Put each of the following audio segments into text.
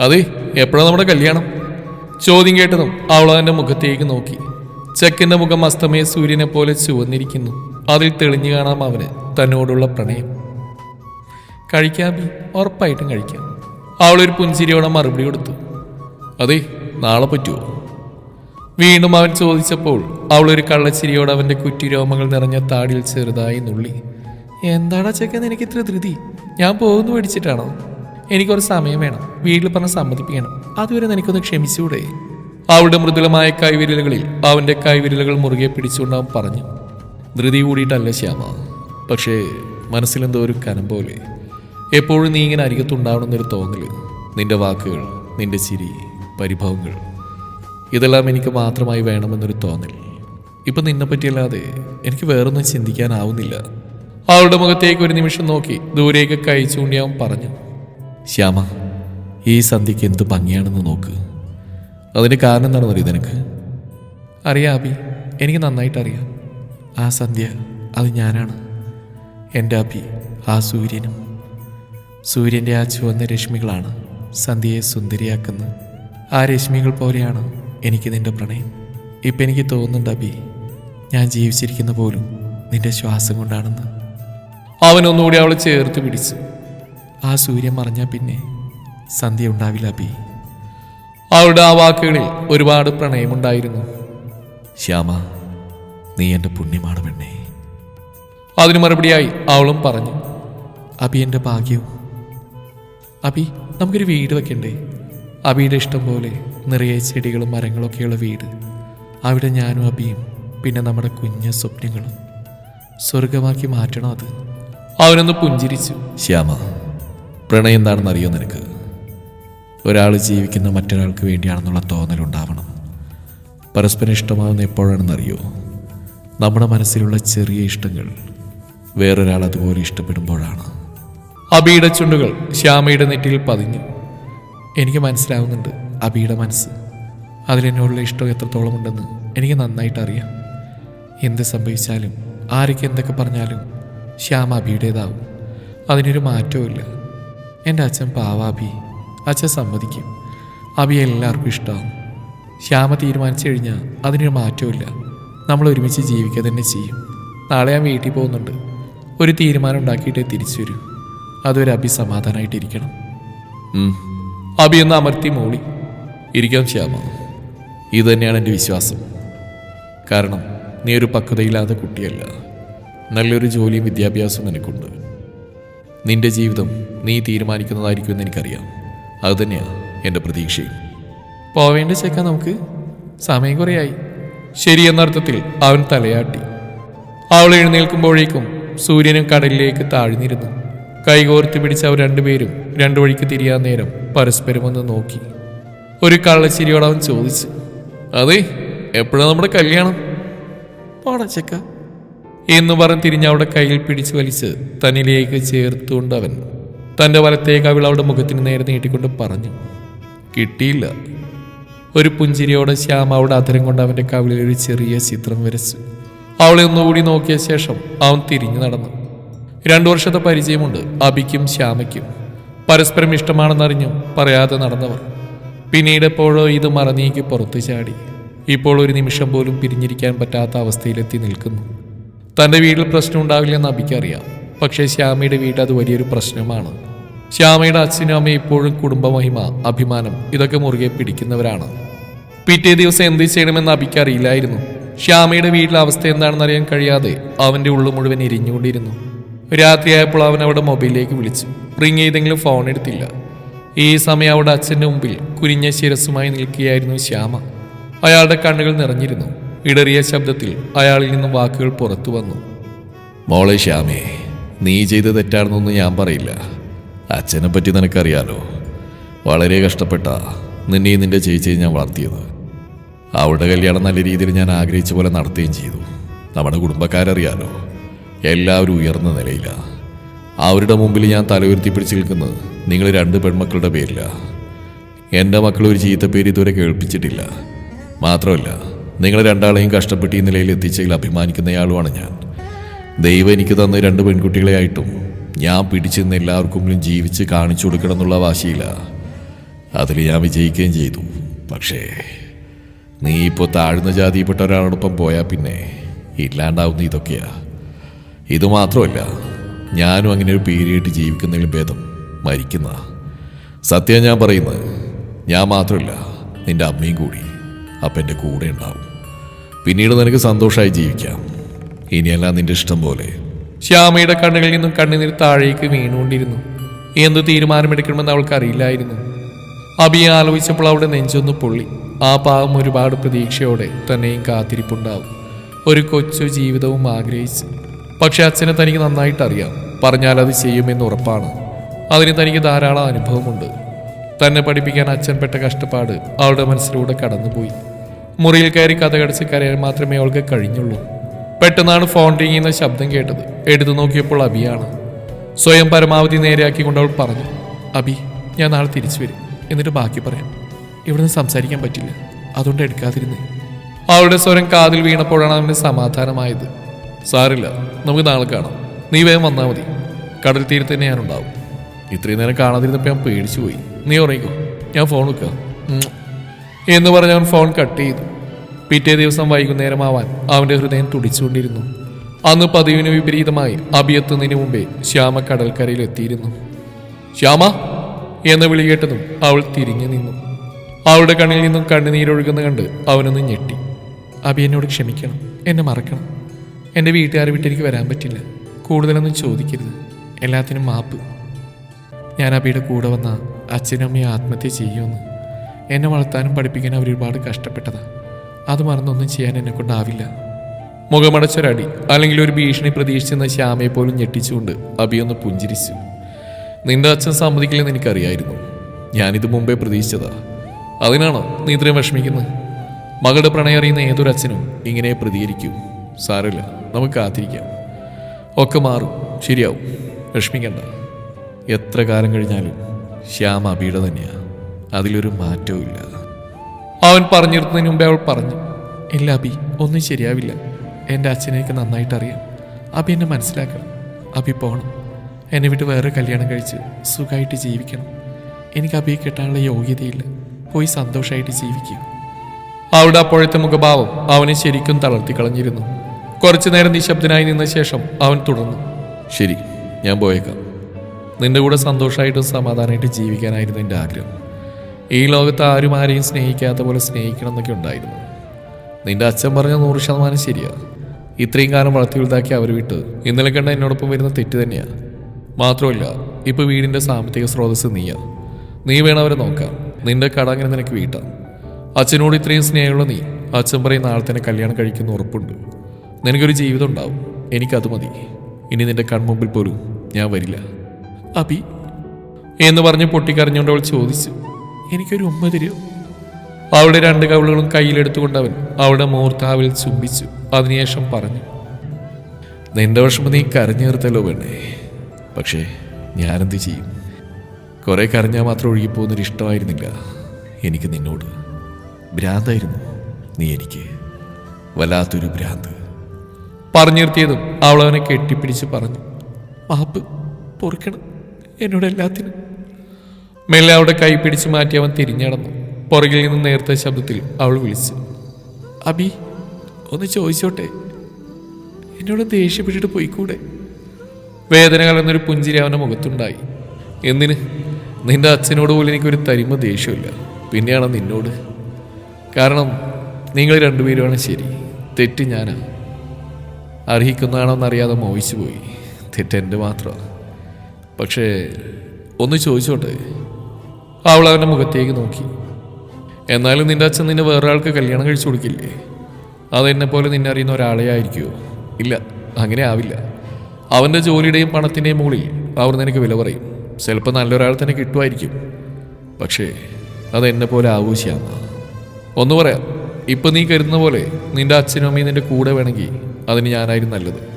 അതെ എപ്പോഴാണ് നമ്മുടെ കല്യാണം? ചോദ്യം കേട്ടതും അവൾ അവന്റെ മുഖത്തേക്ക് നോക്കി. ചെക്കന്റെ മുഖം അസ്തമയ സൂര്യനെ പോലെ ചുവന്നിരിക്കുന്നു. അതിൽ തെളിഞ്ഞു കാണാം അവന് തന്നോടുള്ള പ്രണയം. കഴിക്കാം ബി. ഉറപ്പായിട്ടും കഴിക്കാം. അവളൊരു പുഞ്ചിരിയോടെ മറുപടി കൊടുത്തു. അതെ നാളെ പറ്റുമോ? വീണ്ടും അവൻ ചോദിച്ചപ്പോൾ അവളൊരു കള്ളച്ചിരിയോടെ അവന്റെ കുറ്റിരോമങ്ങൾ നിറഞ്ഞ താടിയിൽ ചെറുതായി നുള്ളി. എന്താടാ ചെക്കൻ എനിക്ക് ഇത്ര ധൃതി? ഞാൻ പോകുന്നു പേടിച്ചിട്ടാണോ എനിക്കൊരു സമയം വേണം. വീട്ടിൽ പറഞ്ഞ് സമ്മതിപ്പിക്കണം. അതുവരെ നിനക്കൊന്ന് ക്ഷമിച്ചുകൂടെ അവളുടെ മൃദുലമായ കൈവിരലുകളിൽ അവന്റെ കൈവിരലുകൾ മുറുകെ പിടിച്ചുകൊണ്ട് അവൻ പറഞ്ഞു. ധൃതി കൂടിയിട്ടല്ല ശ്യാമ. പക്ഷേ മനസ്സിലെന്തോ ഒരു കനം പോലെ. എപ്പോഴും നീ ഇങ്ങനെ അരികത്തുണ്ടാവണമെന്നൊരു തോന്നൽ നിന്റെ വാക്കുകൾ നിന്റെ ചിരി പരിഭവങ്ങൾ ഇതെല്ലാം എനിക്ക് മാത്രമായി വേണമെന്നൊരു തോന്നൽ. ഇപ്പം നിന്നെ പറ്റിയല്ലാതെ എനിക്ക് വേറൊന്നും ചിന്തിക്കാനാവുന്നില്ല. അവളുടെ മുഖത്തേക്ക് ഒരു നിമിഷം നോക്കി ദൂരേക്ക് കൈ ചൂണ്ടി അവൻ പറഞ്ഞു. ശ്യാമ ഈ സന്ധ്യക്ക് എന്ത് ഭംഗിയാണെന്ന് നോക്ക്. അതിന് കാരണം എന്താണെന്ന് അറിയാം നിനക്ക്? അറിയാം അബി എനിക്ക് നന്നായിട്ട് അറിയാം. ആ സന്ധ്യ അത് ഞാനാണ്. എന്റെ അബി ആ സൂര്യനും. സൂര്യന്റെ ആ ചുവന്ന രശ്മികളാണ് സന്ധ്യയെ സുന്ദരിയാക്കുന്നത് ആ രശ്മികൾ പോലെയാണ് എനിക്ക് നിന്റെ പ്രണയം. ഇപ്പം എനിക്ക് തോന്നുന്നുണ്ട് അബി ഞാൻ ജീവിച്ചിരിക്കുന്ന പോലും നിന്റെ ശ്വാസം കൊണ്ടാണെന്ന്. അവനൊന്നുകൂടി അവളെ ചേർത്ത് പിടിച്ചു. ആ സൂര്യൻ മറഞ്ഞാൽ പിന്നെ സന്ധ്യ ഉണ്ടാവില്ല അബി. അവളുടെ ആ വാക്കുകളിൽ ഒരുപാട് പ്രണയമുണ്ടായിരുന്നു. ശ്യാമ നീ എന്റെ പുണ്യമാണ് പെണ്ണേ. അതിന് മറുപടിയായി അവളും പറഞ്ഞു. അബി എന്റെ ഭാഗ്യവും അബി നമുക്കൊരു വീട് വെക്കണ്ടേ? അബിയുടെ ഇഷ്ടം പോലെ നിറയെ ചെടികളും മരങ്ങളൊക്കെയുള്ള വീട്. അവിടെ ഞാനും അബിയും പിന്നെ നമ്മുടെ കുഞ്ഞ സ്വപ്നങ്ങളും. സ്വർഗമാക്കി മാറ്റണം അത്. അവനൊന്ന് പുഞ്ചിരിച്ചു. ശ്യാമ പ്രണയം എന്താണെന്ന് അറിയോ നിനക്ക്? ഒരാൾ ജീവിക്കുന്ന മറ്റൊരാൾക്ക് വേണ്ടിയാണെന്നുള്ള തോന്നലുണ്ടാവണം. പരസ്പരം ഇഷ്ടമാവുന്ന എപ്പോഴാണെന്നറിയോ നമ്മുടെ മനസ്സിലുള്ള ചെറിയ ഇഷ്ടങ്ങൾ വേറൊരാൾ അതുപോലെ ഇഷ്ടപ്പെടുമ്പോഴാണ്. അബിയുടെ ചുണ്ടുകൾ ശ്യാമയുടെ നെറ്റിയിൽ പതിഞ്ഞു. എനിക്ക് മനസ്സിലാവുന്നുണ്ട് അബിയുടെ മനസ്സ്. അതിലെന്നോടുള്ള ഇഷ്ടം എത്രത്തോളം ഉണ്ടെന്ന് എനിക്ക് നന്നായിട്ട് അറിയാം. എന്ത് സംഭവിച്ചാലും ആരൊക്കെ എന്തൊക്കെ പറഞ്ഞാലും ശ്യാമ അബിയുടേതാവും. അതിനൊരു മാറ്റവും എന്റെ അച്ഛൻ പാവാബി അച്ഛൻ സമ്മതിക്കും. അബി എല്ലാവർക്കും ഇഷ്ടമാവും ശ്യാമ തീരുമാനിച്ചു കഴിഞ്ഞാൽ അതിനൊരു മാറ്റവും നമ്മൾ ഒരുമിച്ച് ജീവിക്കുക തന്നെ ചെയ്യും. നാളെ ഞാൻ വീട്ടിൽ പോകുന്നുണ്ട്. ഒരു തീരുമാനം ഉണ്ടാക്കിയിട്ടേ തിരിച്ചു വരൂ. അതൊരു അബി സമാധാനമായിട്ടിരിക്കണം അഭി എന്ന് അമർത്തി മൂളി. ഇരിക്കാം ശ്യാമ. ഇത് തന്നെയാണ് എന്റെ വിശ്വാസം. കാരണം നീ ഒരു പക്വതയില്ലാത്ത കുട്ടിയല്ല. നല്ലൊരു ജോലിയും വിദ്യാഭ്യാസവും നിനക്കുണ്ട്. നിന്റെ ജീവിതം നീ തീരുമാനിക്കുന്നതായിരിക്കും എന്ന് എനിക്കറിയാം. അതുതന്നെയാണ് എന്റെ പ്രതീക്ഷയും. പോവേണ്ട ചേക്ക നമുക്ക്. സമയം കുറയായി. ശരി എന്നർത്ഥത്തിൽ അവൻ തലയാട്ടി. അവൾ എഴുന്നേൽക്കുമ്പോഴേക്കും സൂര്യനും കടലിലേക്ക് താഴ്ന്നിരുന്നു. കൈകോർത്ത് പിടിച്ച അവർ രണ്ടുപേരും രണ്ടു വഴിക്ക് തിരിയാൻ നേരം പരസ്പരം ഒന്ന് നോക്കി. ഒരു കള്ളച്ചിരിയോട് അവൻ ചോദിച്ചു അതെ എപ്പോഴാണ് നമ്മുടെ കല്യാണം? പാടാ ചെക്ക. എന്ന് പറഞ്ഞ് തിരിഞ്ഞ് അവളുടെ കയ്യിൽ പിടിച്ചു വലിച്ച് തന്നിലേക്ക് ചേർത്തുകൊണ്ട് അവൻ തന്റെ വലത്തേക്ക് അവൾ അവളുടെ മുഖത്തിന് നേരെ നീട്ടിക്കൊണ്ട് പറഞ്ഞു കിട്ടിയില്ല. ഒരു പുഞ്ചിരിയോടെ ശ്യാമ അവളുടെ അധരം കൊണ്ട് അവന്റെ കവിളിൽ ഒരു ചെറിയ ചിത്രം വരച്ചു. അവളെ ഒന്നുകൂടി നോക്കിയ ശേഷം അവൻ തിരിഞ്ഞു നടന്നു. രണ്ടു വർഷത്തെ പരിചയമുണ്ട് അബിക്കും ശ്യാമയ്ക്കും. പരസ്പരം ഇഷ്ടമാണെന്നറിഞ്ഞും പറയാതെ നടന്നവർ. പിന്നീട് എപ്പോഴോ ഇത് മറന്നീക്ക് പുറത്തു ചാടി. ഇപ്പോൾ ഒരു നിമിഷം പോലും പിരിഞ്ഞിരിക്കാൻ പറ്റാത്ത അവസ്ഥയിലെത്തി നിൽക്കുന്നു. തന്റെ വീട്ടിൽ പ്രശ്നം ഉണ്ടാവില്ലെന്ന് അബിക്കറിയാം പക്ഷേ ശ്യാമയുടെ വീട് അത് വലിയൊരു പ്രശ്നമാണ്. ശ്യാമയുടെ അച്ഛനും അമ്മയും ഇപ്പോഴും കുടുംബമഹിമ അഭിമാനം ഇതൊക്കെ മുറുകെ പിടിക്കുന്നവരാണ്. പിറ്റേ ദിവസം എന്ത് ചെയ്യണമെന്ന് അബിക്കറിയില്ലായിരുന്നു ശ്യാമയുടെ വീട്ടിലെ അവസ്ഥ എന്താണെന്ന് അറിയാൻ കഴിയാതെ അവന്റെ ഉള്ളു മുഴുവൻ എരിഞ്ഞുകൊണ്ടിരുന്നു. രാത്രിയായപ്പോൾ അവൻ അവിടെ മൊബൈലിലേക്ക് വിളിച്ചു. റിങ് ചെയ്തെങ്കിലും ഫോൺ എടുത്തില്ല. ഈ സമയം അവിടെ അച്ഛന്റെ മുമ്പിൽ കുനിഞ്ഞ ശിരസുമായി നിൽക്കുകയായിരുന്നു ശ്യാമ. അയാളുടെ കണ്ണുകൾ നിറഞ്ഞിരുന്നു. ഇടറിയ ശബ്ദത്തിൽ അയാളിൽ നിന്നും വാക്കുകൾ പുറത്തു വന്നു. മോളെ ശ്യാമേ നീ ചെയ്ത തെറ്റാണെന്നൊന്നും ഞാൻ പറയില്ല. അച്ഛനെ പറ്റി നിനക്കറിയാലോ. വളരെ കഷ്ടപ്പെട്ട നിന്നെ നിന്റെ ചേച്ചിയെ ഞാൻ വളർത്തിയത്. അവളുടെ കല്യാണം നല്ല രീതിയിൽ ഞാൻ ആഗ്രഹിച്ച പോലെ നടത്തുകയും ചെയ്തു. നമ്മുടെ കുടുംബക്കാരറിയാലോ. എല്ലാവരും ഉയർന്ന നിലയിലാണ് അവരുടെ മുമ്പിൽ ഞാൻ തലയുയർത്തി പിടിച്ചു നിൽക്കുന്നത് നിങ്ങൾ രണ്ട് പെൺമക്കളുടെ പേരിലാണ് എന്റെ മക്കൾ ഒരു ചീത്തപ്പേര് ഇതുവരെ കേൾപ്പിച്ചിട്ടില്ല. മാത്രമല്ല നിങ്ങൾ രണ്ടാളെയും കഷ്ടപ്പെട്ട് ഈ നിലയിൽ എത്തിച്ചതിൽ അഭിമാനിക്കുന്നയാളുമാണ് ഞാൻ. ദൈവം എനിക്ക് തന്ന രണ്ട് പെൺകുട്ടികളെ ആയിട്ടും ഞാൻ പിടിച്ചു നിന്ന് എല്ലാവർക്കും ജീവിച്ച് കാണിച്ചു കൊടുക്കണം എന്നുള്ള വാശിയില്ല അതിൽ ഞാൻ വിജയിക്കുകയും ചെയ്തു. പക്ഷേ നീ ഇപ്പോൾ താഴ്ന്ന ജാതിയിൽപ്പെട്ട ഒരാളോടൊപ്പം പോയാൽ പിന്നെ ഇല്ലാണ്ടാവുന്ന ഇതൊക്കെയാ. ഇത് മാത്രമല്ല ഞാനും അങ്ങനെ ഒരു പീരിയഡ് ജീവിക്കുന്നതിലും ഭേദം മരിക്കുന്ന. സത്യം ഞാൻ പറയുന്നത് ഞാൻ മാത്രമല്ല നിന്റെ അമ്മയും കൂടി അപ്പം എന്റെ കൂടെ ഉണ്ടാവും. പിന്നീട് നിനക്ക് സന്തോഷമായി ജീവിക്കാം. ഇനിയെല്ലാം നിന്റെ ഇഷ്ടം പോലെ. ശ്യാമയുടെ കണ്ണുകളിൽ നിന്നും കണ്ണുനീർ താഴേക്ക് വീണുകൊണ്ടിരുന്നു. എന്ത് തീരുമാനമെടുക്കണമെന്ന് അവൾക്ക് അറിയില്ലായിരുന്നു അബിയെ ആലോചിച്ചപ്പോൾ അവിടെ നെഞ്ചൊന്ന് പൊള്ളി. ആ പാവം ഒരുപാട് പ്രതീക്ഷയോടെ തന്നെയും കാത്തിരിപ്പുണ്ടാവും. ഒരു കൊച്ചു ജീവിതവും ആഗ്രഹിച്ച്. പക്ഷെ അച്ഛനെ തനിക്ക് നന്നായിട്ട് അറിയാം പറഞ്ഞാൽ അത് ചെയ്യുമെന്ന് ഉറപ്പാണ്. അതിന് തനിക്ക് ധാരാളം അനുഭവമുണ്ട്. തന്നെ പഠിപ്പിക്കാൻ അച്ഛൻ പെട്ട കഷ്ടപ്പാട് അവളുടെ മനസ്സിലൂടെ കടന്നുപോയി. മുറിയിൽ കയറി കഥ കടിച്ച് കരയാൻ മാത്രമേ അവൾക്ക് കഴിഞ്ഞുള്ളൂ. പെട്ടെന്നാണ് ഫോൺ റിങ് ചെയ്യുന്ന ശബ്ദം കേട്ടത്. എടുത്തു നോക്കിയപ്പോൾ അബിയാണ്. സ്വയം പരമാവധി നേരെയാക്കിക്കൊണ്ട് അവൾ പറഞ്ഞു അബി ഞാൻ നാളെ തിരിച്ചു വരും. എന്നിട്ട് ബാക്കി പറയാം. ഇവിടുന്ന് സംസാരിക്കാൻ പറ്റില്ല. അതുകൊണ്ട് എടുക്കാതിരുന്നേ. അവളുടെ സ്വരം കാതിൽ വീണപ്പോഴാണ് അവന് സമാധാനമായത്. സാറില്ല നമുക്ക് നാളെ കാണാം. നീ വേഗം വന്നാൽ മതി. കടൽ തീരത്ത് തന്നെ ഞാനുണ്ടാവും ഇത്രയും നേരം കാണാതിരുന്നപ്പോൾ ഞാൻ പേടിച്ചു പോയി നീ ഉറങ്ങിക്കോ. ഞാൻ ഫോൺ വെക്കാം. എന്ന് പറഞ്ഞ് അവൻ ഫോൺ കട്ട് ചെയ്തു. പിറ്റേ ദിവസം വൈകുന്നേരമാവാൻ അവന്റെ ഹൃദയം തുടിച്ചുകൊണ്ടിരുന്നു. അന്ന് പതിവിന് വിപരീതമായി അഭിയെത്തുന്നതിന് മുമ്പേ ശ്യാമ കടൽക്കരയിൽ എത്തിയിരുന്നു. ശ്യാമ എന്ന് വിളി കേട്ടതും അവൾ തിരിഞ്ഞു നിന്നു. അവളുടെ കണ്ണിൽ നിന്നും കണ്ണുനീരൊഴുകുന്ന കണ്ട് അവനൊന്ന് ഞെട്ടി. അബി എന്നോട് ക്ഷമിക്കണം. എന്നെ മറക്കണം. എന്റെ വീട്ടുകാരെ വിട്ട് എനിക്ക് വരാൻ പറ്റില്ല. കൂടുതലൊന്നും ചോദിക്കരുത്. എല്ലാത്തിനും മാപ്പ്. ഞാൻ അബിയുടെ കൂടെ വന്ന അച്ഛനും അമ്മയും ആത്മഹത്യ ചെയ്യുമെന്ന്. എന്നെ വളർത്താനും പഠിപ്പിക്കാനും അവർ ഒരുപാട് കഷ്ടപ്പെട്ടതാണ് അത് മറന്നൊന്നും ചെയ്യാൻ എന്നെ കൊണ്ടാവില്ല. മുഖമടച്ചൊരടി അല്ലെങ്കിൽ ഒരു ഭീഷണി പ്രതീക്ഷിച്ചെന്ന ശ്യാമയെ പോലും ഞെട്ടിച്ചുകൊണ്ട് അബിയൊന്ന് പുഞ്ചിരിച്ചു. നിന്റെ അച്ഛൻ സമ്മതിക്കില്ലെന്ന് എനിക്കറിയായിരുന്നു. ഞാനിത് മുമ്പേ പ്രതീക്ഷിച്ചതാ. അതിനാണോ നീ ഇത്രയും വിഷമിക്കുന്നത്? മകളുടെ പ്രണയം അറിയുന്ന ഏതൊരു അച്ഛനും ഇങ്ങനെ പ്രതികരിക്കൂ. സാരമില്ല നമുക്ക് കാത്തിരിക്കാം. ഒക്കെ മാറും. ശരിയാവും. വിഷമിക്കണ്ട. എത്ര കാലം കഴിഞ്ഞാലും ശ്യാമ അബിയുടെ തന്നെയാ. അതിലൊരു മാറ്റവും ഇല്ല. അവൻ പറഞ്ഞിരുന്നതിന് മുമ്പേ അവൾ പറഞ്ഞു ഇല്ല അബി ഒന്നും ശരിയാവില്ല. എന്റെ അച്ഛനെ എനിക്ക് നന്നായിട്ട് അറിയാം അബി എന്നെ മനസ്സിലാക്കണം. അബി പോകണം എന്നെ വിട്ട് വേറെ കല്യാണം കഴിച്ച് സുഖമായിട്ട് ജീവിക്കണം. എനിക്ക് അബിയെ കിട്ടാനുള്ള യോഗ്യതയില്ല. പോയി സന്തോഷമായിട്ട് ജീവിക്കൂ അവിടെ അപ്പോഴത്തെ മുഖഭാവം അവനെ ശരിക്കും തളർത്തി കളഞ്ഞിരുന്നു. കുറച്ചു നേരം നിശബ്ദനായി നിന്ന ശേഷം അവൻ തുടർന്നു ശരി ഞാൻ പോയേക്കാം. നിന്റെ കൂടെ സന്തോഷമായിട്ടും സമാധാനമായിട്ട് ജീവിക്കാനായിരുന്നു എന്റെ ആഗ്രഹം. ഈ ലോകത്ത് ആരും ആരെയും സ്നേഹിക്കാത്ത പോലെ സ്നേഹിക്കണം എന്നൊക്കെ ഉണ്ടായിരുന്നു. നിന്റെ അച്ഛൻ പറഞ്ഞ നൂറ് ശതമാനം ശരിയാ. ഇത്രയും കാലം വളർത്തി വലുതാക്കി അവർ വിട്ട് ഇന്നലെ കണ്ട എന്നോടൊപ്പം വരുന്ന തെറ്റ് തന്നെയാണ് മാത്രമല്ല ഇപ്പോൾ വീടിന്റെ സാമ്പത്തിക സ്രോതസ് നീയാ. നീ വേണം അവരെ നോക്കാം നിന്റെ കട അങ്ങനെ നിനക്ക് വീട്ടാം. അച്ഛനോട് ഇത്രയും സ്നേഹമുള്ള നീ അച്ഛൻ പറയും നാളെ തന്നെ കല്യാണം കഴിക്കുന്ന ഉറപ്പുണ്ട്. നിനക്കൊരു ജീവിതം ഉണ്ടാവും. എനിക്കത് മതി. ഇനി നിന്റെ കൺമുമ്പിൽ പോലും ഞാൻ വരില്ല. അബി എന്ന് പറഞ്ഞ് പൊട്ടിക്കരഞ്ഞുകൊണ്ട് അവൾ ചോദിച്ചു. എനിക്കൊരു ഉമ്മ തരൂ. അവളുടെ രണ്ട് കവിളുകളും കയ്യിലെടുത്തുകൊണ്ട് അവൻ അവളുടെ മൂർത്താവിൽ ചുംബിച്ചു. അതിനുശേഷം പറഞ്ഞു നിന്റെ വിഷമം നീ കരഞ്ഞേർത്തല്ലോ പെണ്ണേ. പക്ഷേ ഞാനെന്ത് ചെയ്യും? കുറെ കരഞ്ഞാൽ മാത്രം ഒഴുകിപ്പോകുന്നൊരു ഇഷ്ടമായിരുന്നില്ല. എനിക്ക് നിന്നോട് ഭ്രാന്തായിരുന്നു. നീ എനിക്ക് വല്ലാത്തൊരു ഭ്രാന്ത്. പറഞ്ഞു നിർത്തിയതും അവളവനെ കെട്ടിപ്പിടിച്ച് പറഞ്ഞു മാപ്പ് പൊറുക്കണം. എന്നോട് എല്ലാത്തിനും മെല്ലെ അവളുടെ കൈ പിടിച്ചു മാറ്റി അവൻ തിരിഞ്ഞടന്നു. പുറകിൽ നിന്ന് നേർത്ത ശബ്ദത്തിൽ അവൾ വിളിച്ചു അബി ഒന്ന് ചോദിച്ചോട്ടെ? എന്നോട് ദേഷ്യപ്പെട്ടിട്ട് പോയിക്കൂടെ? വേദന കലർന്നൊരു പുഞ്ചിരി അവന്റെ മുഖത്തുണ്ടായി. എന്തിന്? നിന്റെ അച്ഛനോട് പോലും എനിക്കൊരു തരിമ ദേഷ്യമില്ല. പിന്നെയാണ് നിന്നോട്. കാരണം നിങ്ങൾ രണ്ടുപേരുമാണ് ശരി. തെറ്റ് ഞാനാ. അർഹിക്കുന്നതാണോന്നറിയാതെ മോഹിച്ചു പോയി തെറ്റെന്റെ മാത്രമാണ്. പക്ഷേ ഒന്ന് ചോദിച്ചോട്ടെ? അവൾ അവന്റെ മുഖത്തേക്ക് നോക്കി. എന്നാലും നിന്റെ അച്ഛൻ നിന്നെ വേറൊരാൾക്ക് കല്യാണം കഴിച്ചു കൊടുക്കില്ലേ? അതെന്നെ പോലെ നിന്നെ അറിയുന്ന ഒരാളെ ആയിരിക്കുമോ ഇല്ല അങ്ങനെ ആവില്ല. അവന്റെ ജോലിയുടെയും പണത്തിന്റെയും മുകളിൽ അവർ നിനക്ക് വില പറയും. ചിലപ്പോൾ നല്ലൊരാൾ തന്നെ കിട്ടുമായിരിക്കും. പക്ഷേ അതെന്നെ പോലെ ആവശ്യമാണ് ഒന്ന് പറയാം ഇപ്പം നീ കരുതുന്ന പോലെ നിന്റെ അച്ഛനും അമ്മയും നിന്റെ കൂടെ വേണമെങ്കിൽ അതിന് ഞാനായിരുന്നു നല്ലത്.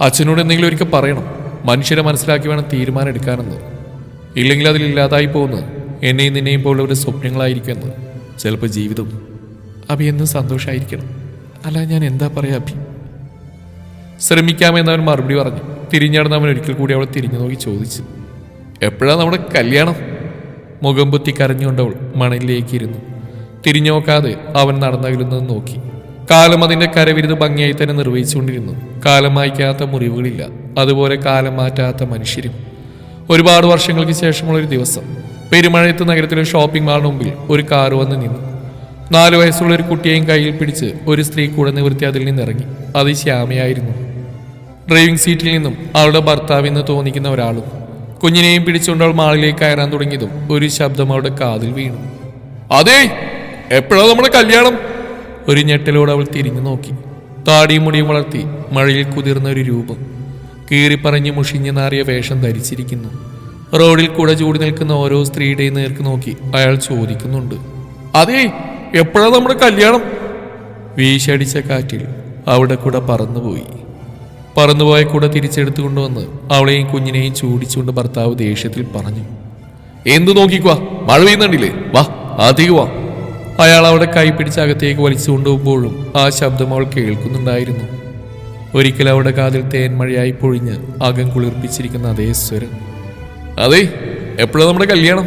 അച്ഛനോട് എന്തെങ്കിലും ഒരിക്കൽ പറയണം. മനുഷ്യരെ മനസ്സിലാക്കി വേണം തീരുമാനം എടുക്കാനെന്ന്. ഇല്ലെങ്കിൽ അതിൽ ഇല്ലാതായി പോകുന്നത്. എന്നെയും നിന്നെയും പോലുള്ളവരുടെ സ്വപ്നങ്ങളായിരിക്കുമെന്ന് ചിലപ്പോൾ ജീവിതം. അഭി എന്നും സന്തോഷമായിരിക്കണം അല്ല ഞാൻ എന്താ പറയാ അഭി? ശ്രമിക്കാമെന്ന് അവൻ മറുപടി പറഞ്ഞു. തിരിഞ്ഞടന്ന് അവൻ ഒരിക്കൽ കൂടി അവളെ തിരിഞ്ഞു നോക്കി ചോദിച്ചു. എപ്പോഴാണ് നമ്മുടെ കല്യാണം? മുഖം പൊത്തി കരഞ്ഞുകൊണ്ടവൾ മണലിലേക്ക് ഇരുന്നു. തിരിഞ്ഞു നോക്കാതെ അവൻ നടന്നകലുന്നത് നോക്കി. കാലം അതിന്റെ കരവിരുത് ഭംഗിയായി തന്നെ നിർവഹിച്ചുകൊണ്ടിരുന്നു. കാലം മായ്ക്കാത്ത മുറിവുകളില്ല. അതുപോലെ കാലം മാറ്റാത്ത മനുഷ്യരും. ഒരുപാട് വർഷങ്ങൾക്ക് ശേഷമുള്ള ഒരു ദിവസം. പെരുമഴയത്ത് നഗരത്തിലെ ഷോപ്പിംഗ് മാളിന് മുമ്പിൽ ഒരു കാറ് വന്ന് നിന്നു. നാലു വയസ്സുള്ള ഒരു കുട്ടിയെയും കയ്യിൽ പിടിച്ച് ഒരു സ്ത്രീ കൂടെ നിവൃത്തി അതിൽ നിന്നിറങ്ങി. അത് ശ്യാമയായിരുന്നു. ഡ്രൈവിംഗ് സീറ്റിൽ നിന്നും അവളുടെ ഭർത്താവെന്ന് തോന്നിക്കുന്ന ഒരാളും കുഞ്ഞിനെയും പിടിച്ചുകൊണ്ട് അവൾ മാളിലേക്ക് കയറാൻ തുടങ്ങിയതും ഒരു ശബ്ദം അവളുടെ കാതിൽ വീണു. അതെ എപ്പോഴാ നമ്മുടെ കല്യാണം? ഒരു ഞെട്ടലോടെ അവൾ തിരിഞ്ഞു നോക്കി. താടിയും മുടിയും വളർത്തി മഴയിൽ കുതിർന്ന ഒരു രൂപം കീറിപ്പറഞ്ഞ് മുഷിഞ്ഞു നാറിയ വേഷം ധരിച്ചിരിക്കുന്നു. റോഡിൽ കൂടെ ചൂടി നിൽക്കുന്ന ഓരോ സ്ത്രീയുടെയും നേർക്ക് നോക്കി അയാൾ ചോദിക്കുന്നുണ്ട്. അതേ എപ്പോഴാ നമ്മുടെ കല്യാണം? വീശടിച്ച കാറ്റിൽ അവിടെ കൂടെ പറന്നുപോയി. പറന്നുപോയ കൂടെ തിരിച്ചെടുത്തു കൊണ്ടുവന്ന് അവളെയും കുഞ്ഞിനെയും ചൂടിച്ചുകൊണ്ട് ഭർത്താവ് ദേഷ്യത്തിൽ പറഞ്ഞു. എന്തു നോക്കിക്കുവാ? മഴ പെയ്യുന്നുണ്ടില്ലേ? വാ അധികം വാ. അയാൾ അവിടെ കൈ പിടിച്ച് അകത്തേക്ക് വലിച്ചു കൊണ്ടുപോകുമ്പോഴും ആ ശബ്ദം അവൾ കേൾക്കുന്നുണ്ടായിരുന്നു. ഒരിക്കൽ അവിടെ കാതിൽ തേൻമഴയായി പൊഴിഞ്ഞ് അകം കുളിർപ്പിച്ചിരിക്കുന്ന അതേ സ്വരം അതെ എപ്പോഴാണ് നമ്മുടെ കല്യാണം?